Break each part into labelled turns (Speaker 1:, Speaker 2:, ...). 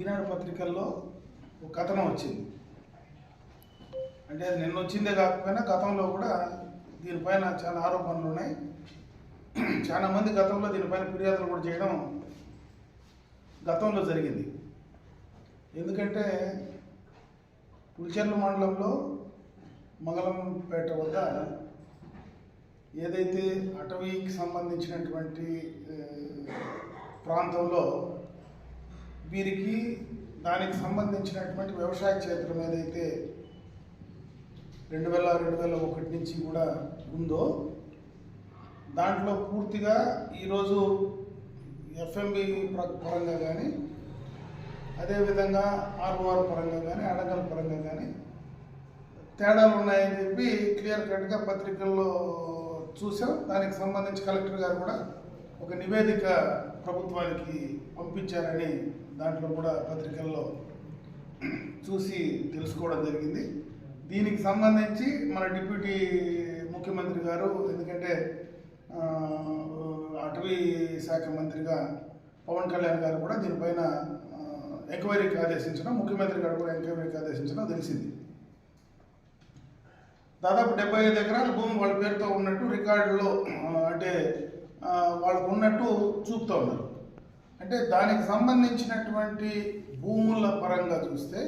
Speaker 1: ఈనాడు పత్రికల్లో ఒక కథనం వచ్చింది. అంటే అది నిన్న వచ్చిందే కాకపోయినా గతంలో కూడా దీనిపైన చాలా ఆరోపణలు ఉన్నాయి. చాలా మంది గతంలో దీనిపైన ఫిర్యాదులు కూడా చేయడం గతంలో జరిగింది. ఎందుకంటే పులిచెర్ల మండలంలో మంగళంపేట వద్ద ఏదైతే అటవీకి సంబంధించినటువంటి ప్రాంతంలో వీరికి దానికి సంబంధించినటువంటి వ్యవసాయ క్షేత్రం ఏదైతే రెండు వేల రెండు వేల ఒకటి నుంచి కూడా ఉందో దాంట్లో పూర్తిగా ఈరోజు ఎఫ్ఎంబి పరంగా కానీ అదేవిధంగా ఆర్ఓఆర్ పరంగా కానీ అడగల పరంగా కానీ తేడాలు ఉన్నాయని చెప్పి క్లియర్ కట్గా పత్రికల్లో చూసాం దానికి సంబంధించి కలెక్టర్ గారు కూడా ఒక నివేదిక ప్రభుత్వానికి పంపించారని దాంట్లో కూడా పత్రికల్లో చూసి తెలుసుకోవడం జరిగింది. దీనికి సంబంధించి మన డిప్యూటీ ముఖ్యమంత్రి గారు ఎందుకంటే అటవీ శాఖ మంత్రిగా పవన్ కళ్యాణ్ గారు కూడా దీనిపైన ఎంక్వైరీకి ఆదేశించడం ముఖ్యమంత్రి గారు కూడా ఎంక్వైరీకి ఆదేశించడం తెలిసింది. దాదాపు డెబ్బై ఐదు ఎకరాల భూమి వాళ్ళ పేరుతో ఉన్నట్టు రికార్డులో అంటే వాళ్ళకు ఉన్నట్టు చూపుతూ ఉన్నారు. అంటే దానికి సంబంధించినటువంటి భూముల పరంగా చూస్తే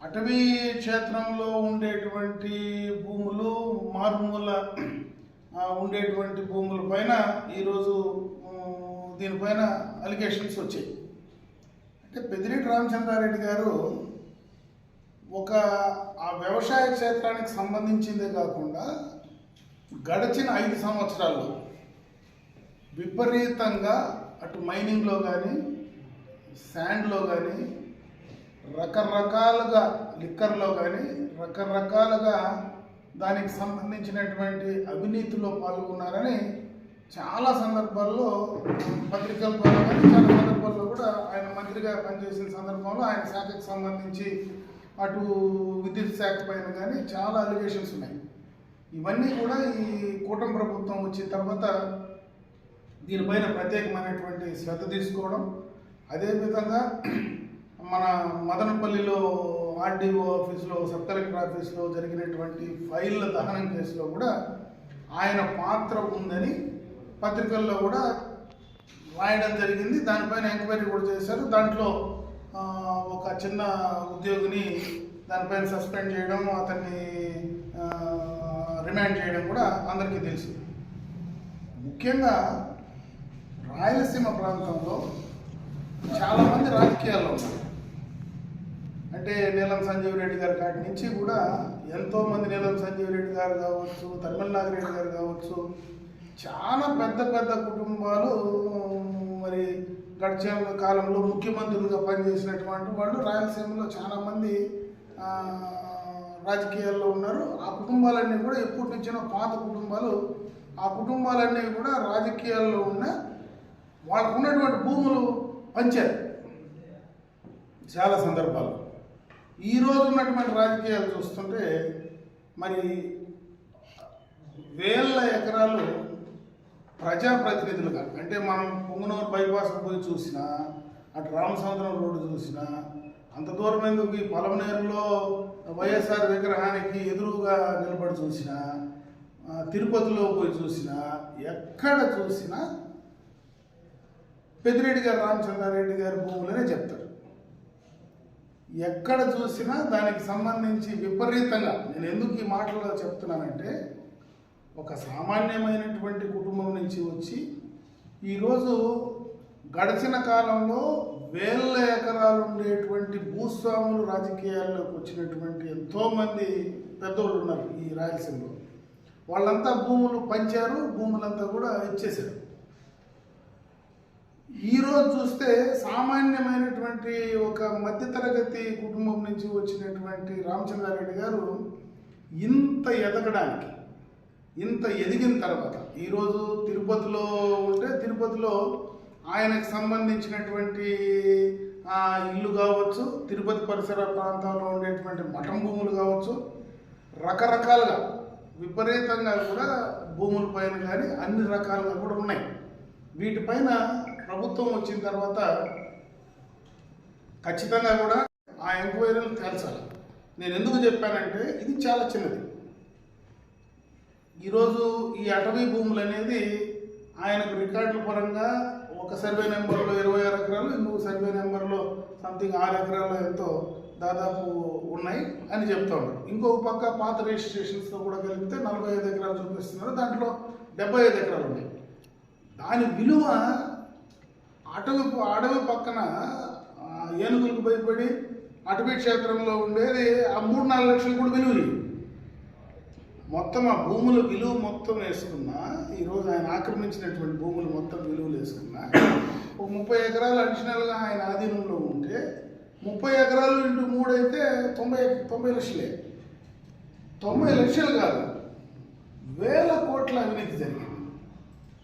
Speaker 1: అటవీ క్షేత్రంలో ఉండేటువంటి భూములు మారుమూల ఉండేటువంటి భూముల పైన ఈరోజు దీనిపైన అలిగేషన్స్ వచ్చాయి. అంటే పెద్దిరెడ్డి రామచంద్రారెడ్డి గారు ఒక ఆ వ్యవసాయ క్షేత్రానికి సంబంధించిందే కాకుండా గడిచిన ఐదు సంవత్సరాల్లో విపరీతంగా అటు మైనింగ్లో కానీ శాండ్లో కానీ రకరకాలుగా లిక్కర్లో కానీ రకరకాలుగా దానికి సంబంధించినటువంటి అవినీతిలో పాల్గొన్నారని చాలా సందర్భాల్లో పత్రికల ద్వారా కానీ చాలా సందర్భాల్లో కూడా ఆయన మంత్రిగా పనిచేసిన సందర్భంలో ఆయన శాఖకు సంబంధించి అటు విద్యుత్ శాఖ పైన కానీ చాలా అలిగేషన్స్ ఉన్నాయి. ఇవన్నీ కూడా ఈ కూటమి ప్రభుత్వం వచ్చిన తర్వాత దీనిపైన ప్రత్యేకమైనటువంటి శ్రద్ధ తీసుకోవడం. అదేవిధంగా మన మదనపల్లిలో ఆర్డీఓ ఆఫీస్లో సబ్ కలెక్టర్ ఆఫీస్లో జరిగినటువంటి ఫైళ్ళ దహనం కేసులో కూడా ఆయన పాత్ర ఉందని పత్రికల్లో కూడా రాయడం జరిగింది. దానిపైన ఎంక్వైరీ కూడా చేశారు. దాంట్లో ఒక చిన్న ఉద్యోగిని దానిపైన సస్పెండ్ చేయడం అతన్ని రిమాండ్ చేయడం కూడా అందరికీ తెలుసు. ముఖ్యంగా రాయలసీమ ప్రాంతంలో చాలామంది రాజకీయాల్లో ఉన్నారు. అంటే నీలం సంజీవ్ రెడ్డి గారి కాటి నుంచి కూడా ఎంతోమంది నీలం సంజీవ్ రెడ్డి గారు కావచ్చు తమిళ నాగిరెడ్డి గారు కావచ్చు చాలా పెద్ద పెద్ద కుటుంబాలు మరి గడిచే కాలంలో ముఖ్యమంత్రులుగా పనిచేసినటువంటి వాళ్ళు రాయలసీమలో చాలామంది రాజకీయాల్లో ఉన్నారు. ఆ కుటుంబాలన్నీ కూడా ఎప్పటి నుంచినో పాత కుటుంబాలు. ఆ కుటుంబాలన్నీ కూడా రాజకీయాల్లో ఉన్న వాళ్ళకు ఉన్నటువంటి భూములు పంచారు. చాలా సందర్భాలు. ఈ ఉన్నటువంటి రాజకీయాలు చూస్తుంటే మరి వేల ఎకరాలు ప్రజాప్రతినిధులుగా అంటే మనం పొంగునూరు బైపాస్ పోయి చూసినా అటు రామసముద్రం రోడ్డు చూసినా అంత దూరం ఎందుకు ఈ పొలంనేరులో వైఎస్ఆర్ విగ్రహానికి ఎదురుగా నిలబడి చూసినా తిరుపతిలో పోయి చూసినా ఎక్కడ చూసినా పెద్దిరెడ్డి గారు రామచంద్రారెడ్డి గారి భూములనే చెప్తారు. ఎక్కడ చూసినా దానికి సంబంధించి విపరీతంగా నేను ఎందుకు ఈ మాటల్లో చెప్తున్నానంటే ఒక సామాన్యమైనటువంటి కుటుంబం నుంచి వచ్చి ఈరోజు గడిచిన కాలంలో వేల ఎకరాలు ఉండేటువంటి భూస్వాములు రాజకీయాల్లోకి వచ్చినటువంటి ఎంతోమంది పెద్దోళ్ళు ఉన్నారు ఈ రాయలసీమలో. వాళ్ళంతా భూములు పంచారు భూములంతా కూడా ఇచ్చేశారు. ఈరోజు చూస్తే సామాన్యమైనటువంటి ఒక మధ్యతరగతి కుటుంబం నుంచి వచ్చినటువంటి రామచంద్రారెడ్డి గారు ఇంత ఎదగడానికి ఇంత ఎదిగిన తర్వాత ఈరోజు తిరుపతిలో ఉంటే తిరుపతిలో ఆయనకు సంబంధించినటువంటి ఇల్లు కావచ్చు తిరుపతి పరిసర ప్రాంతాల్లో ఉండేటువంటి మఠం భూములు కావచ్చు రకరకాలుగా విపరీతంగా కూడా భూముల పైన కానీ అన్ని రకాలుగా కూడా ఉన్నాయి. వీటిపైన ప్రభుత్వం వచ్చిన తర్వాత ఖచ్చితంగా కూడా ఆ ఎంక్వైరీలు తేల్చాలి. నేను ఎందుకు చెప్పానంటే ఇది చాలా చిన్నది. ఈరోజు ఈ అటవీ భూములు అనేది ఆయనకు రికార్డుల పరంగా ఒక సర్వే నెంబర్లో ఇరవై ఆరు ఎకరాలు ఇంకొక సర్వే నెంబర్లో సంథింగ్ ఆరు ఎకరాలు ఎంతో దాదాపు ఉన్నాయి అని చెప్తా ఉన్నారు ఇంకొక పక్క పాత రిజిస్ట్రేషన్స్తో కూడా కలిపితే నలభై ఐదు ఎకరాలు చూపిస్తున్నారు. దాంట్లో డెబ్బై ఐదు ఎకరాలు ఉన్నాయి. దాని విలువ అటవీ అడవి పక్కన ఏనుగులకు భయపడి అటవీ క్షేత్రంలో ఉండేది ఆ మూడు నాలుగు లక్షలు కూడా విలువ మొత్తం ఆ భూముల విలువ మొత్తం వేసుకున్నా ఈరోజు ఆయన ఆక్రమించినటువంటి భూములు మొత్తం విలువలు వేసుకున్నా ఒక ముప్పై ఎకరాలు అడిషనల్గా ఆయన ఆధీనంలో ఉంటే ముప్పై ఎకరాలు ఇంటూ మూడు అయితే తొంభై తొంభై లక్షలే. తొంభై లక్షలు కాదు వేల కోట్ల అవినీతి జరిగింది.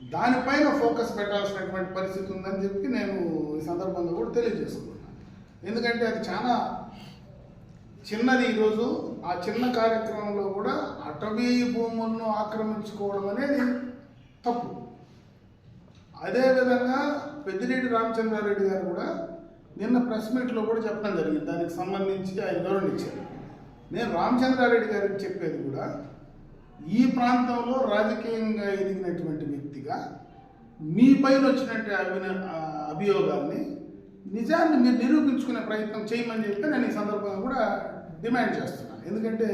Speaker 1: దానిపైన ఫోకస్ పెట్టాల్సినటువంటి పరిస్థితి ఉందని చెప్పి నేను ఈ సందర్భంగా కూడా తెలియజేసుకున్నాను ఎందుకంటే అది చాలా చిన్నది ఈరోజు. ఆ చిన్న కార్యక్రమంలో కూడా అటవీ భూములను ఆక్రమించుకోవడం అనేది తప్పు. అదేవిధంగా పెద్దిరెడ్డి రామచంద్రారెడ్డి గారు కూడా నిన్న ప్రెస్ మీట్లో కూడా చెప్పడం జరిగింది. దానికి సంబంధించి ఆయన వివరణ ఇచ్చారు. నేను రామచంద్రారెడ్డి గారికి చెప్పేది కూడా ఈ ప్రాంతంలో రాజకీయంగా ఎదిగినటువంటి వ్యక్తిగా మీ పైన వచ్చినట్టు అభిన అభియోగాల్ని నిజాన్ని మీరు నిరూపించుకునే ప్రయత్నం చేయమని చెప్పి నేను ఈ సందర్భంగా కూడా డిమాండ్ చేస్తున్నాను ఎందుకంటే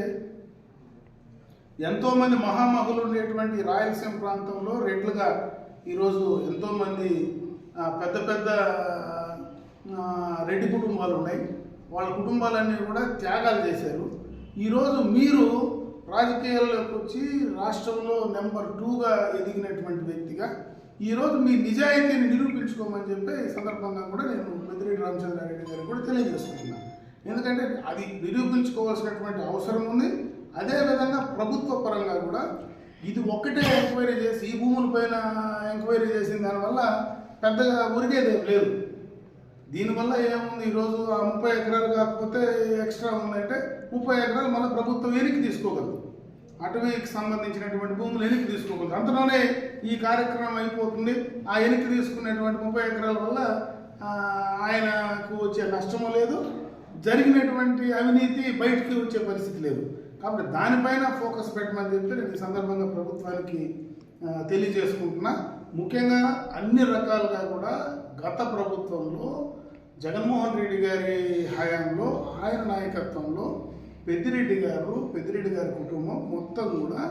Speaker 1: ఎంతోమంది మహామహులు ఉండేటువంటి రాయలసీమ ప్రాంతంలో రెడ్లుగా ఈరోజు ఎంతోమంది పెద్ద పెద్ద రెడ్డి కుటుంబాలు ఉన్నాయి. వాళ్ళ కుటుంబాలన్నీ కూడా త్యాగాలు చేశారు. ఈరోజు మీరు రాజకీయాల్లోకి వచ్చి రాష్ట్రంలో నెంబర్ టూగా ఎదిగినటువంటి వ్యక్తిగా ఈరోజు మీ నిజాయితీని నిరూపించుకోమని చెప్పి ఈ సందర్భంగా కూడా నేను పెద్దిరెడ్డి రామచంద్రారెడ్డి గారికి కూడా తెలియజేసుకుంటున్నాను ఎందుకంటే అది నిరూపించుకోవాల్సినటువంటి అవసరం ఉంది. అదేవిధంగా ప్రభుత్వ పరంగా కూడా ఇది ఒక్కటే ఎంక్వైరీ చేసి ఈ భూముల పైన ఎంక్వైరీ చేసిన దానివల్ల పెద్దగా ఉరిగేది లేదు. దీనివల్ల ఏముంది? ఈరోజు ఆ ముప్పై ఎకరాలు కాకపోతే ఎక్స్ట్రా ఉందంటే ముప్పై ఎకరాలు మళ్ళీ ప్రభుత్వం వెనక్కి తీసుకోగలదు. అటవీకి సంబంధించినటువంటి భూములు వెనక్కి తీసుకోగలదు. అంతలోనే ఈ కార్యక్రమం అయిపోతుంది. ఆ వెనక్కి తీసుకున్నటువంటి ముప్పై ఎకరాల వల్ల ఆయనకు వచ్చే నష్టము లేదు. జరిగినటువంటి అవినీతి బయటికి వచ్చే పరిస్థితి లేదు. కాబట్టి దానిపైన ఫోకస్ పెట్టమని చెప్తే నేను ఈ సందర్భంగా ప్రభుత్వానికి తెలియజేసుకుంటున్నా. ముఖ్యంగా అన్ని రకాలుగా కూడా గత ప్రభుత్వంలో జగన్మోహన్ రెడ్డి గారి హయాంలో ఆయన నాయకత్వంలో పెద్దిరెడ్డి గారు పెద్దిరెడ్డి గారి కుటుంబం మొత్తం కూడా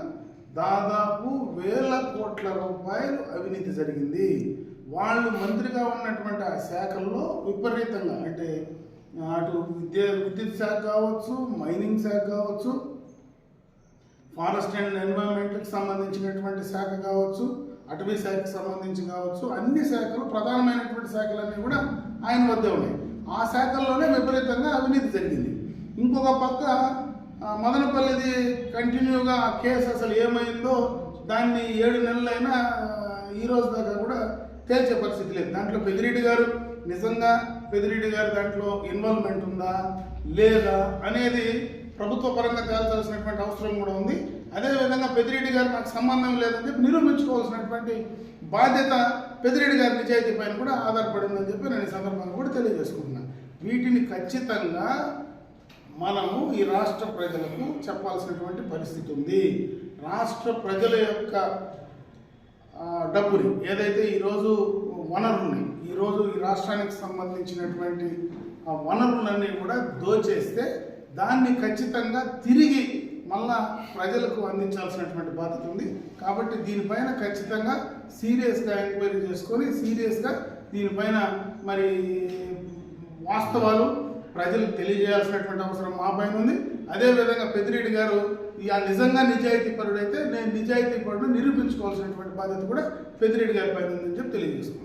Speaker 1: దాదాపు వేల కోట్ల రూపాయలు అవినీతి జరిగింది. వాళ్ళు మంత్రిగా ఉన్నటువంటి ఆ శాఖల్లో విపరీతంగా అంటే అటు విద్య విద్యుత్ శాఖ కావచ్చు మైనింగ్ శాఖ కావచ్చు ఫారెస్ట్ అండ్ ఎన్వైరన్మెంట్కి సంబంధించినటువంటి శాఖ కావచ్చు అటవీ శాఖకు సంబంధించి కావచ్చు అన్ని శాఖలు ప్రధానమైనటువంటి శాఖలన్నీ కూడా ఆయన వద్దే ఉన్నాయి. ఆ శాఖల్లోనే విపరీతంగా అవినీతి జరిగింది. ఇంకొక పక్క మదనపల్లిది కంటిన్యూగా ఆ కేసు అసలు ఏమైందో దాన్ని ఏడు నెలలైనా ఈరోజు దాకా కూడా తేల్చే పరిస్థితి లేదు. దాంట్లో పెదిరెడ్డి గారు నిజంగా పెదిరెడ్డి గారు దాంట్లో ఇన్వాల్వ్మెంట్ ఉందా లేదా అనేది ప్రభుత్వ పరంగా తేల్చాల్సినటువంటి అవసరం కూడా ఉంది. అదేవిధంగా పెదిరెడ్డి గారు నాకు సంబంధం లేదని చెప్పి నిరూపించుకోవాల్సినటువంటి బాధ్యత పెదిరెడ్డి గారి నిజాయితీ పైన కూడా ఆధారపడి ఉందని చెప్పి నేను ఈ సందర్భంగా కూడా తెలియజేసుకుంటున్నాను వీటిని ఖచ్చితంగా మనము ఈ రాష్ట్ర ప్రజలకు చెప్పాల్సినటువంటి పరిస్థితి ఉంది. రాష్ట్ర ప్రజల యొక్క డబ్బుని ఏదైతే ఈరోజు వనరుల్ని ఈరోజు ఈ రాష్ట్రానికి సంబంధించినటువంటి ఆ వనరులన్నీ కూడా దోచేస్తే దాన్ని ఖచ్చితంగా తిరిగి మళ్ళా ప్రజలకు అందించాల్సినటువంటి బాధ్యత ఉంది. కాబట్టి దీనిపైన ఖచ్చితంగా సీరియస్గా ఎంక్వైరీ చేసుకొని సీరియస్గా దీనిపైన మరి వాస్తవాలు ప్రజలకు తెలియజేయాల్సినటువంటి అవసరం మా పైన ఉంది. అదేవిధంగా పెద్దిరెడ్డి గారు ఈ ఆ నిజంగా నిజాయితీ పరుడైతే నేను నిజాయితీ పరుడు నిరూపించుకోవాల్సినటువంటి బాధ్యత కూడా పెద్దిరెడ్డి గారి పైన ఉందని చెప్పి తెలియజేసుకున్నాను.